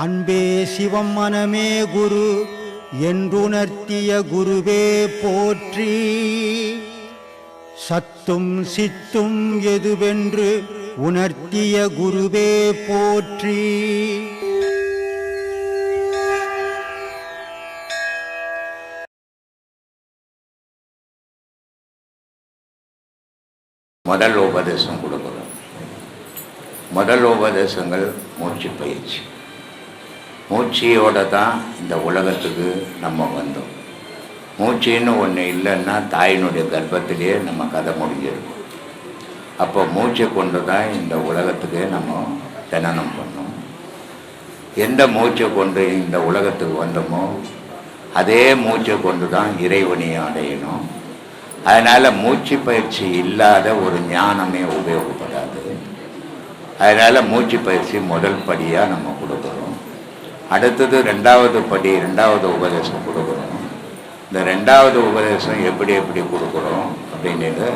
அன்பே சிவம் மனமே குரு என்றுணர்த்திய குருவே போற்றி. சத்தும் சித்தும் எதுவென்று உணர்த்திய குருவே போற்றி. முதல் உபதேசம் கொடுக்குறோம் முதல் உபதேசங்கள் மூச்சு பயிற்சி. மூச்சையோடு தான் இந்த உலகத்துக்கு நம்ம வந்தோம். மூச்சுன்னு ஒன்று இல்லைன்னா தாயினுடைய கர்ப்பத்திலேயே நம்ம கதை முடிஞ்சிருக்கும். அப்போ மூச்சை கொண்டு தான் இந்த உலகத்துக்கு நம்ம ஜனனம் பண்ணோம். எந்த மூச்சை கொண்டு இந்த உலகத்துக்கு வந்தோமோ அதே மூச்சை கொண்டு தான் இறைவனையும் அடையணும். அதனால் மூச்சு பயிற்சி இல்லாத ஒரு ஞானமே உபயோகப்படாது. அதனால் மூச்சு பயிற்சி முதல் படியாக நம்ம கொடுக்கணும். அடுத்தது ரெண்டாவது படி ரெண்டாவது உபதேசம் கொடுக்குறோம் இந்த ரெண்டாவது உபதேசம் எப்படி எப்படி கொடுக்குறோம் அப்படின்றது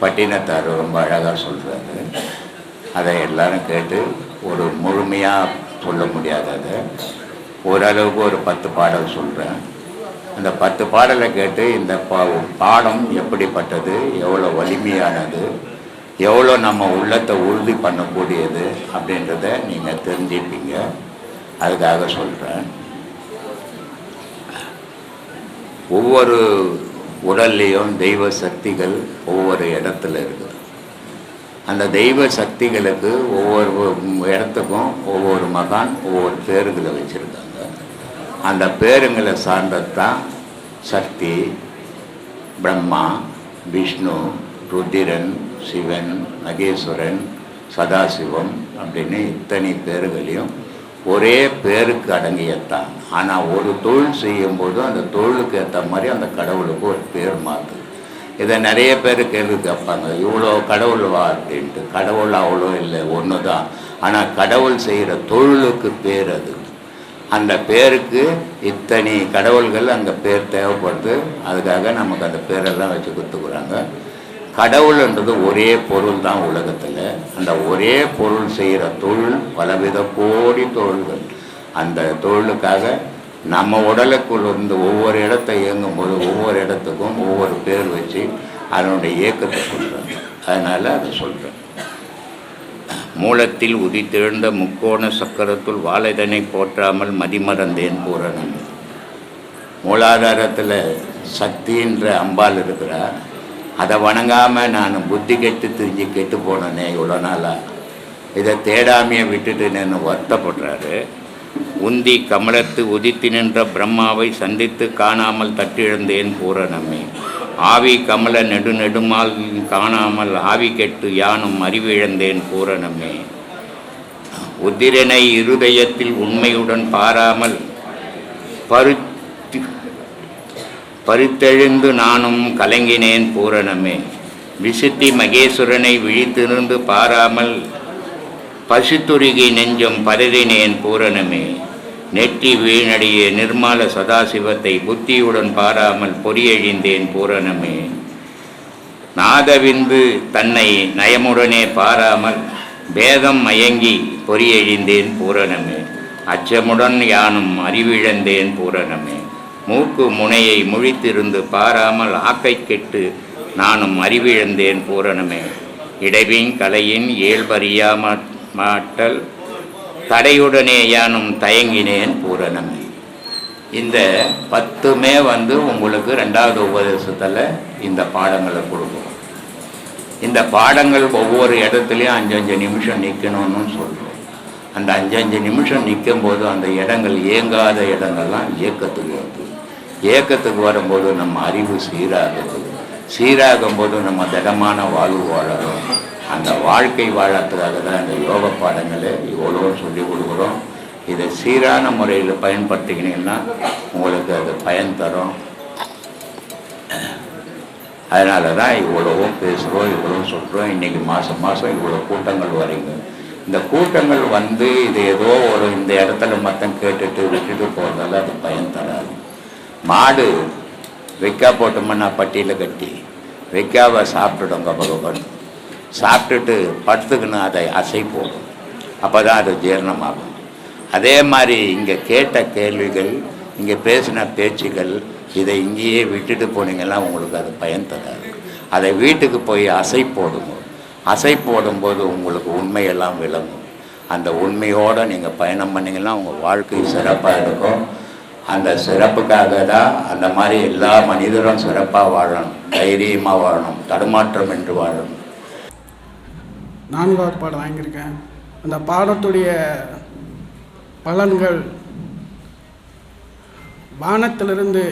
பட்டினத்தார் ரொம்ப அழகாக சொல்கிறாரு அதை எல்லாரும் கேட்டு ஒரு முழுமையாக சொல்ல முடியாததை ஓரளவுக்கு ஒரு பத்து பாடல் சொல்கிறேன் அந்த பத்து பாடலை கேட்டு இந்த பா பாடம் எப்படிப்பட்டது எவ்வளோ வலிமையானது எவ்வளோ நம்ம உள்ளத்தை உறுதி பண்ணக்கூடியது அப்படின்றத நீங்கள் தெரிஞ்சுப்பீங்க. அதுக்காக சொல்கிறேன் ஒவ்வொரு உடல்லையும் தெய்வ சக்திகள் ஒவ்வொரு இடத்துல இருக்குது. அந்த தெய்வ சக்திகளுக்கு ஒவ்வொரு இடத்துக்கும் ஒவ்வொரு மகான் ஒவ்வொரு பேருங்களை வச்சுருக்காங்க. அந்த பேருங்களை சார்ந்ததான் சக்தி பிரம்மா விஷ்ணு ருத்திரன் சிவன் மகேஸ்வரன் சதாசிவம் அப்படின்னு இத்தனை பேர்களையும் ஒரே பேருக்கு அடங்கியத்தான். ஆனால் ஒரு தொழில் செய்யும்போது அந்த தொழிலுக்கு ஏற்ற மாதிரி அந்த கடவுளுக்கு ஒரு பேர் மாறுது. இதை நிறைய பேர் கேள்வி கேட்பாங்க. இவ்வளோ கடவுள் வா அப்படின்ட்டு. கடவுள் அவ்வளோ இல்லை ஒன்று தான் ஆனால் கடவுள் செய்கிற தொழிலுக்கு பேர் அது. அந்த பேருக்கு இத்தனை கடவுள்கள் அங்கே பேர் தேவைப்படுது. அதுக்காக நமக்கு அந்த பேரெல்லாம் வச்சு கொடுத்துக்குறாங்க. கடவுள்ன்றது ஒரே பொருள் தான் உலகத்தில். அந்த ஒரே பொருள் செய்கிற தொழில் பலவித கோடி தொழில்கள். அந்த தொழிலுக்காக நம்ம உடலுக்குள் இருந்து ஒவ்வொரு இடத்தை இயங்கும் போது ஒவ்வொரு இடத்துக்கும் ஒவ்வொரு பேர் வச்சு அதனுடைய இயக்கத்தை சொல்கிறாங்க அதனால் அதை சொல்கிறேன் மூலத்தில் உதித்தெழுந்த முக்கோண சக்கரத்துள் வாழைதனை போற்றாமல் மதிமறந்தேன் பூரணம். மூலாதாரத்தில் சக்தின்ற அம்பாள் இருக்கிறார் அதை வணங்காமல் நான் புத்தி கெட்டு திரிஞ்சு கெட்டு போனேனே இவ்வளோ நாளாக இதை தேடாமையை விட்டுட்டு நான் வருத்தப்படுறாரு. உந்தி கமலத்து உதித்து நின்ற பிரம்மாவை சந்தித்து காணாமல் தட்டிழந்தேன் பூரணமே ஆவி கமல நெடு நெடுமால் காணாமல் ஆவி கெட்டு யானும் அறிவிழந்தேன் பூரணமே உதிரனை இருதயத்தில் உண்மையுடன் பாராமல் பருத்தி பருத்தெழுந்து நானும் கலங்கினேன் பூரணமே. விசுத்தி மகேஸ்வரனை விழித்திருந்து பாராமல் பசுத்துருகி நெஞ்சம் பரறினேன் பூரணமே. நெற்றி வீணடிய நிர்மால சதாசிவத்தை புத்தியுடன் பாராமல் பொறியழிந்தேன் பூரணமே. நாதவிந்து தன்னை நயமுடனே பாராமல் பேதம் மயங்கி பொறியழிந்தேன் பூரணமே. அச்சமுடன் யானும் அறிவிழந்தேன் பூரணமே. மூக்கு முனையை முழித்திருந்து பாராமல் ஆக்கை கெட்டு நானும் அறிவிழந்தேன் பூரணமே. இடைவின் கலையின் இயல்பறியாம மாட்டல் தடையுடனே யானும் தயங்கினேன் பூரணமே. இந்த பத்துமே வந்து உங்களுக்கு ரெண்டாவது உபதேசத்தில் இந்த பாடங்களை கொடுக்கும் இந்த பாடங்கள் ஒவ்வொரு இடத்துலையும் அஞ்சஞ்சு நிமிஷம் நிற்கணும்னு சொல்கிறோம் அந்த அஞ்சஞ்சு நிமிஷம் நிற்கும் போது அந்த இடங்கள் இயங்காத இடங்கள்லாம் இயக்கத்துக்கு வருது இயக்கத்துக்கு வரும்போது நம்ம அறிவு சீராகுது. சீராகும் போது நம்ம திடமான வாழ்வு வாழறோம். அந்த வாழ்க்கை வாழறதுக்காக தான் இந்த யோக பாடங்களை இவ்வளோ சொல்லி கொடுக்குறோம். இதை சீரான முறையில் பயன்படுத்திக்கினீங்கன்னா உங்களுக்கு அது பயன் தரும். அதனால தான் இவ்வளவும் பேசுகிறோம் இவ்வளவும் சொல்கிறோம் இன்றைக்கி மாதம் மாதம் இவ்வளோ கூட்டங்கள் வரீங்க இந்த கூட்டங்கள் வந்து இது ஏதோ ஒரு இந்த இடத்துல மொத்தம் கேட்டுட்டு விட்டுட்டு போகிறதால அது பயன் தராது. மாடு வெக்கா போட்டோம்னா பட்டியில் கட்டி வெக்காவை சாப்பிட்டுடும் கபகபன் சாப்பிட்டுட்டு படுத்துக்கணும் அதை அசை போடும். அப்போ தான் அது ஜீரணமாகும். அதே மாதிரி இங்கே கேட்ட கேள்விகள் இங்கே பேசின பேச்சுகள் இதை இங்கேயே விட்டுட்டு போனீங்கன்னா உங்களுக்கு அது பயன் தராது. அதை வீட்டுக்கு போய் அசை போடுங்க. அசை போடும்போது உங்களுக்கு உண்மையெல்லாம் விளங்கும். அந்த உண்மையோடு நீங்கள் பயணம் பண்ணிங்கன்னா உங்கள் வாழ்க்கை சிறப்பாக இருக்கும். அந்த சிறப்புக்காக தான் அந்த மாதிரி எல்லா மனிதரும் சிறப்பாக வாழணும் தைரியமாக வாழணும் தடுமாற்றம் என்று வாழணும். நான்காவது பாடம் வாங்கியிருக்கேன். அந்த பாடத்துடைய பலன்கள் வானத்திலிருந்து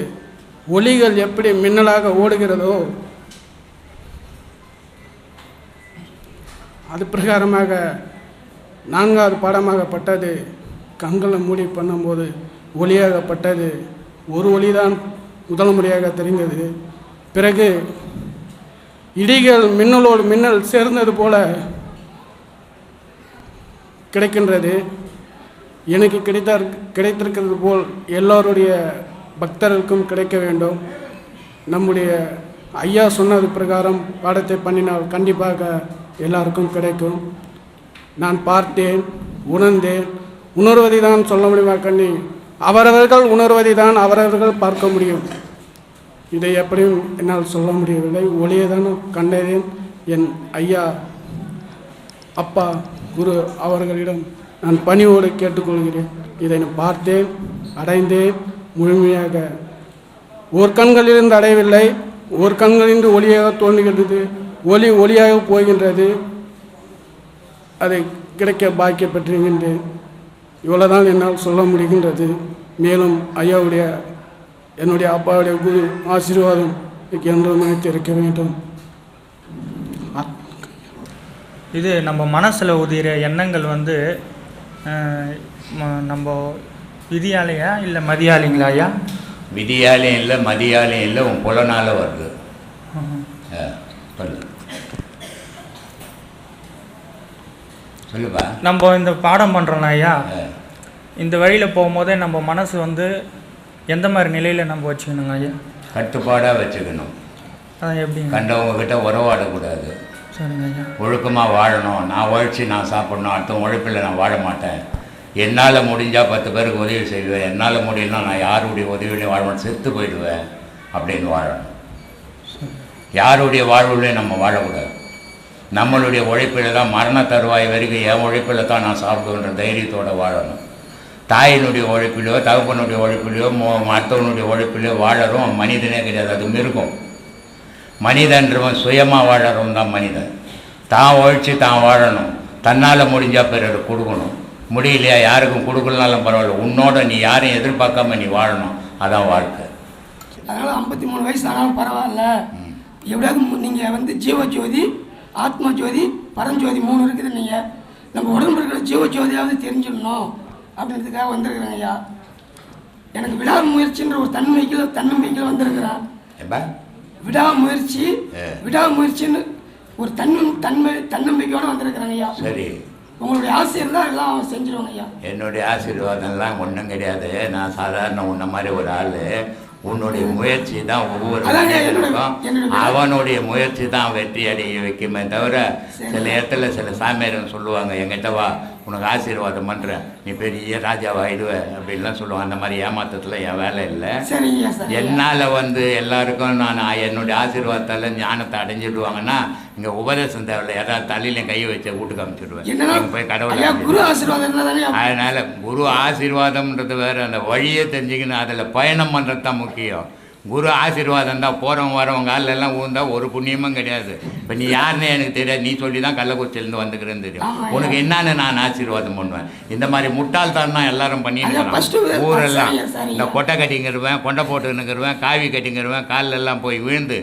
ஒளிகள் எப்படி மின்னலாக ஓடுகிறதோ அது பிரகாரமாக நான்காவது பாடமாகப்பட்டது. கண்களை மூடி பண்ணும்போது ஒளியாகப்பட்டது. ஒரு ஒளிதான் முதல் முறையாக தெரிந்தது. பிறகு இடிகள் மின்னலோடு மின்னல் சேர்ந்தது போல கிடைக்கின்றது. எனக்கு கிடைத்த கிடைத்திருக்கிறது போல் எல்லோருடைய பக்தர்களுக்கும் கிடைக்க வேண்டும். நம்முடைய ஐயா சொன்னது பிரகாரம் பாடத்தை பண்ணினால் கண்டிப்பாக எல்லாருக்கும் கிடைக்கும். நான் பார்த்தேன் உணர்ந்தேன். உணர்வதை தான் சொல்ல முடியுமா கண்ணி? அவரவர்கள் உணர்வதை தான் அவரவர்கள் பார்க்க முடியும். இதை எப்படியும் என்னால் சொல்ல முடியவில்லை. ஒளியை தான் என் ஐயா அப்பா குரு அவர்களிடம் நான் பணிவோடு கேட்டுக்கொள்கிறேன். இதை நான் பார்த்தேன் அடைந்தேன். முழுமையாக ஒரு கண்களிலிருந்து அடையவில்லை. ஒரு கண்களிலிருந்து ஒளியாக தோன்றுகின்றது. ஒளி ஒளியாக போகின்றது. அதை கிடைக்க பாக்கியப்பட்டிருக்கின்றேன் இவ்வளவுதான் என்னால் சொல்ல முடிகின்றது. மேலும் ஐயாவுடைய என்னுடைய அப்பாவுடைய குரு ஆசீர்வாதம் என்றும் நினைத்து இருக்க வேண்டும். இது நம்ம மனசில் உதிர எண்ணங்கள் வந்து நம்ம விதியாலையா இல்லை மதியாலைங்களா ஐயா விதியாலையும் இல்லை மதியாலையும் இல்லை உன் புலனால வருது. சொல்லு. சொல்லுப்பா. நம்ம இந்த பாடம் பண்ணுறோம்ல ஐயா இந்த வழியில் போகும்போதே நம்ம மனசு வந்து எந்த மாதிரி நிலையில் நம்ம வச்சுக்கணுங்க ஐயா? கட்டுப்பாடாக வச்சுக்கணும். அதான் எப்படிங்க? கண்டவங்க கிட்ட உறவாடக்கூடாது. சரிங்க ஐயா. ஒழுக்கமாக வாழணும். நான் உழைச்சி நான் சாப்பிடணும். அடுத்த உழைப்பில் நான் வாழ மாட்டேன். என்னால் முடிஞ்சால் பத்து பேருக்கு உதவி செய்வேன். என்னால் முடியலனா நான் யாருடைய உதவியிலையும் வாழ மாட்டேன். செத்து போயிடுவேன் அப்படின்னு வாழணும். யாருடைய வாழ்வுலையும் நம்ம வாழக்கூடாது. நம்மளுடைய உழைப்பில் தான் மரண தருவாய் வரைக்கும் என் உழைப்பில் தான் நான் சாப்பிடுவேன்ற தைரியத்தோடு வாழணும். தாயினுடைய உழைப்பிலையோ தகப்பனுடைய உழைப்பிலையோ மோ- மற்றவனுடைய உழைப்பிலையோ வாழறோம் மனிதனே கிடையாது அதுவும் இருக்கும். மனிதன்றவன் சுயமாக வாழறவன் தான் மனிதன். தான் உழைச்சி தான் வாழணும். தன்னால் முடிஞ்சால் பிறர் கொடுக்கணும். முடியலையா யாருக்கும் கொடுக்கலனாலும் பரவாயில்ல. உன்னோட நீ யாரையும் எதிர்பார்க்காம நீ வாழணும். அதான் வாழ்க்கை. அதனால் ஐம்பத்தி மூணு வயசு ஆனாலும் பரவாயில்ல. எப்படியாவது நீங்கள் வந்து ஜீவஜோதி ஆத்ம ஜோதி பரஞ்சோதி மூணு இருக்குது நீங்கள் நம்ம உடம்பு இருக்கிற ஜீவஜோதியாவது தெரிஞ்சிடணும் அப்படின்றதுக்காக வந்திருக்கிறேன் ஐயா. எனக்கு விடாமுயற்சின்ற ஒரு தன்மைக்கில் தன்னம்பிக்கையில் வந்திருக்கிறேன் விடாமுயற்சி. விடாமுயற்சின்னு ஒரு தன்னும் தன்மை தன்னம்பிக்கையோடு வந்திருக்கிறேன் ஐயா. சரி. உங்களுடைய ஆசை இருந்தால் எல்லாம் செஞ்சிருவாங்க ஐயா. என்னுடைய ஆசீர்வாதம்லாம் ஒன்றும் கிடையாது. நான் சாதாரண உன்ன மாதிரி ஒரு ஆள். உன்னுடைய முயற்சி தான் ஒவ்வொரு அவனுடைய முயற்சி தான் வெற்றி அடைய வைக்குமே தவிர. சில இடத்துல சில சாமியாருங்க சொல்லுவாங்க என்கிட்ட வா உனக்கு ஆசீர்வாதம் பண்ணுறேன் நீ பெரிய ராஜாவாயிடுவ அப்படின்லாம் சொல்லுவாங்க. அந்த மாதிரி ஏமாத்தத்தில் என் வேலை இல்லை. என்னால் வந்து எல்லாருக்கும் நான் என்னுடைய ஆசீர்வாதத்தால் ஞானத்தை அடைஞ்சிடுவாங்கன்னா இங்கே உபதேசம் தேவையில்ல. யாராவது தலையில கை வச்ச வீட்டுக்கு நீங்க போய் கடவுளை. குரு ஆசீர்வாதம் அதனால் குரு ஆசீர்வாதம்ன்றது வேறு. அந்த வழியை தெரிஞ்சுக்கணும் அதில் பயணம் பண்ணுறது தான் முக்கியம். குரு ஆசீர்வாதம் தான் போகிறவங்க வரவங்க காலில் எல்லாம் ஊந்தா ஒரு புண்ணியமும் கிடையாது. இப்போ நீ யாருன்னு எனக்கு தெரியாது. நீ சொல்லி தான் கள்ளக்குறிச்சியிலேருந்து வந்துக்கிறேன்னு தெரியும். உனக்கு என்னன்னு நான் ஆசீர்வாதம் பண்ணுவேன். இந்த மாதிரி முட்டாள்தான் தான் எல்லாரும் பண்ணிட்டு. ஊரெல்லாம். இந்த கொட்டை கட்டிங்கிறவன் கொண்டை போட்டுன்னுக்கிறவன் காவி கட்டிங்கிறவன் காலில் எல்லாம் போய் விழுந்து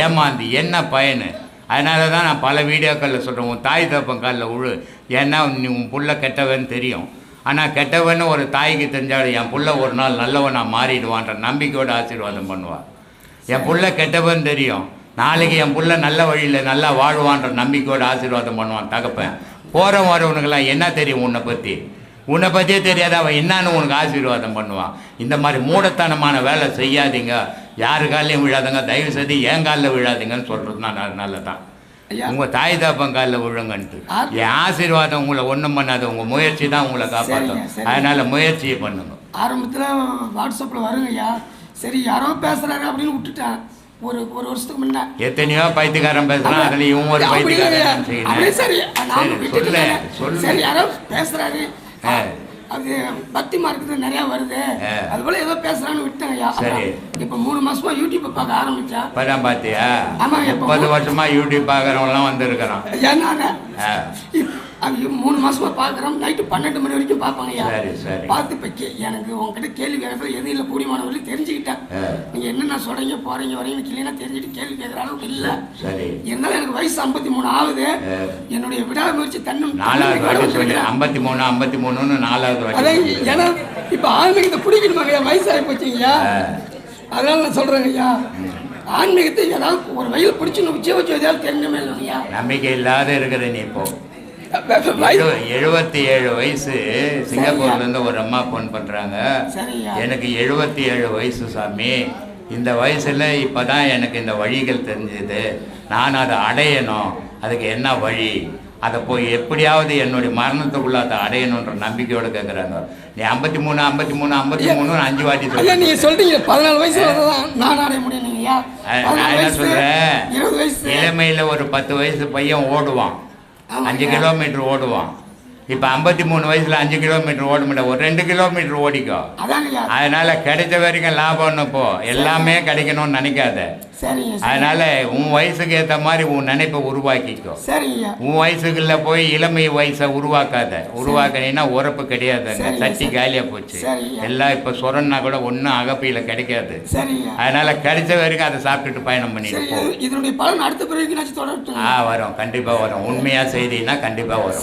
ஏமாந்து என்ன பயனு? அதனால தான் நான் பல வீடியோக்களில் சொல்கிறேன் உன் தாய் தப்பன் காலில் விழு ஏன்னா நீ உன் புள்ள கெட்டவன் தெரியும். ஆனால் கெட்டவன்னு ஒரு தாய்க்கு தெரிஞ்சாலும் என் பிள்ளை ஒரு நாள் நல்லவனாக மாறிடுவான்ற நம்பிக்கையோட ஆசீர்வாதம் பண்ணுவான் என் பிள்ளை கெட்டவன் தெரியும். நாளைக்கு என் பிள்ளை நல்ல வழியில் நல்லா வாழ்வான்ற நம்பிக்கையோட ஆசீர்வாதம் பண்ணுவான் தகப்பன். போகிற வரவனுக்கெல்லாம் என்ன தெரியும் உன்னை பற்றி உன்னை பற்றியே தெரியாத. அவன் என்னன்னு உனக்கு ஆசீர்வாதம் பண்ணுவான். இந்த மாதிரி மூடத்தனமான வேலை செய்யாதீங்க. யாரு காலையும் விழாதுங்க. தயவு செய்து என் காலில் விழாதீங்கன்னு சொல்கிறது நான் நல்லதான் ஐயா. உங்க தாய் தாப்பன் காலில் விழுங்கன்ட்டு. என் ஆசீர்வாதம் உங்களை ஒன்றும் பண்ணாது உங்க முயற்சி தான் உங்களை காப்பாற்றும். அதனால முயற்சியை பண்ணுங்க. ஆரம்பத்தில் வாட்ஸ்அப்பில் வருங்க ஐயா. சரி யாரோ பேசுகிறாரு அப்படின்னு விட்டுட்டேன். ஒரு ஒரு வருஷத்துக்கு முன்னே. எத்தனையோ பைத்தியக்காரன் பேசுறான். அதுல இவன் ஒரு? பைத்தியக்காரன் சரி. சரி யாரோ பேசுறாரு. அது பக்தி மார்க்கத்துல நிறைய வருது. அது போல ஏதோ பேசுறான்னு விட்டேன் ஐயா சரி. இப்ப மூணு மாசமா யூடியூப் பார்க்க ஆரம்பிச்சா. இப்பதான் பாத்தியா ஆமா, இப்ப முப்பது வருஷமா யூடியூப் பாக்குறவங்களாம் வந்திருக்கிறான். ஏன்னா அது மூணு மாசமா பாக்குறோம். நைட்டு பன்னெண்டு மணி வரைக்கும் பார்ப்பாங்க ஐயா. பார்த்து இப்ப எனக்கு உங்ககிட்ட கேள்வி கேட்கறதுல எது இல்லை கூடியமான வரையும் தெரிஞ்சுக்கிட்டேன். நீங்க என்னென்ன சொல்றீங்க போறீங்க வரீங்க கிளீனா தெரிஞ்சுட்டு கேள்வி கேட்கற அளவுக்கு இல்லை. சரி. இருந்தாலும் எனக்கு வயசு ஐம்பத்தி மூணு ஆகுது. என்னுடைய விடாமுயற்சி தன்னும் ஐம்பத்தி மூணு ஐம்பத்தி மூணுன்னு நாலாவது அதான். ஏன்னா இப்ப ஆன்மீகத்தை பிடிக்கணுமாங்க ஐயா வயசாகி போச்சுங்கய்யா. அதனால நான் சொல்றேங்க ஐயா ஆன்மீகத்தை ஏதாவது ஒரு வயல் பிடிச்சு ஜீவ ஜோதியாவது தெரிஞ்சமே இல்லைங்கய்யா? நம்பிக்கை இல்லாத இருக்கிற நீ இப்போ எழுபத்தி ஏழு வயசு. சிங்கப்பூர்ல இருந்து ஒரு அம்மா ஃபோன் பண்றாங்க. சரியா. எனக்கு எழுபத்தி ஏழு வயசு சாமி. இந்த வயசுல இப்பதான் எனக்கு இந்த வழிகள் தெரிஞ்சது. நான் அதை அடையணும். அதுக்கு என்ன வழி? அதை போய் எப்படியாவது என்னுடைய மரணத்துக்குள்ள அதை அடையணுன்ற நம்பிக்கையோட கேட்குறாங்க நீ ஐம்பத்தி மூணு ஐம்பத்தி மூணு ஐம்பத்தி மூணு அஞ்சு வாட்டி ஐயா சொல்லி நீங்க சொல்றீங்க. பதினாலு வயசுல தான் நான் அடைய முடியும் நான் என்ன சொல்றேன்? இளமையில ஒரு பத்து வயசு பையன் ஓடுவான். அஞ்சு கிலோமீட்டர் ஓடுவான். இப்போ ஐம்பத்தி மூணு வயசுல அஞ்சு கிலோமீட்டர் ஓட முடியாது ஒரு ரெண்டு கிலோமீட்டர் ஓடிக்கோ. அதனால கிடைச்ச வரைக்கும் லாபம்னு போ. எல்லாமே கிடைக்கணும்னு நினைக்காத. அதனால உன் வயசுக்கு ஏற்ற மாதிரி உன் நினைப்பை உருவாக்கிக்கோ. உன் வயசுக்குள்ள போய் இளமை வயசை உருவாக்காத. உருவாக்கினீங்கன்னா உறப்பு கிடையாதுங்க சரிங்க, தட்டி சரி. காலியா போச்சு. எல்லாம் இப்போ சொரன்னா கூட ஒன்றும் அகப்பையில கிடைக்காது. அதனால கிடைச்ச வரைக்கும் அதை சாப்பிட்டுட்டு பயணம் பண்ணிட்டு போ. ஆ வரும். கண்டிப்பா வரும். உண்மையா செய்தினா கண்டிப்பா வரும்.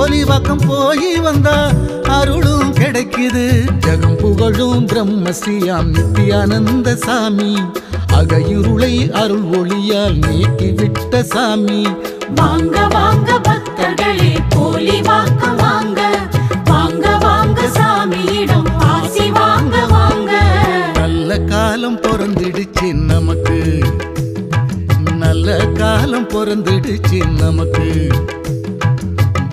போலிவாக்கம் போய் வந்தா அருளும் கிடைக்குது. ஜகம் புகழும் பிரம்மஸ்ரீயாம் நித்யானந்த சாமி. அகையுருளை அருள் ஒளியால் நீக்கிவிட்ட சாமி. வாங்க வாங்க பக்தர்களே போலி வாக்க வாங்க. வாங்க வாங்க சாமியிடம் ஆசி வாங்க வாங்க. நல்ல காலம் பிறந்துடுச்சு நமக்கு. நல்ல காலம் பிறந்துடுச்சு நமக்கு.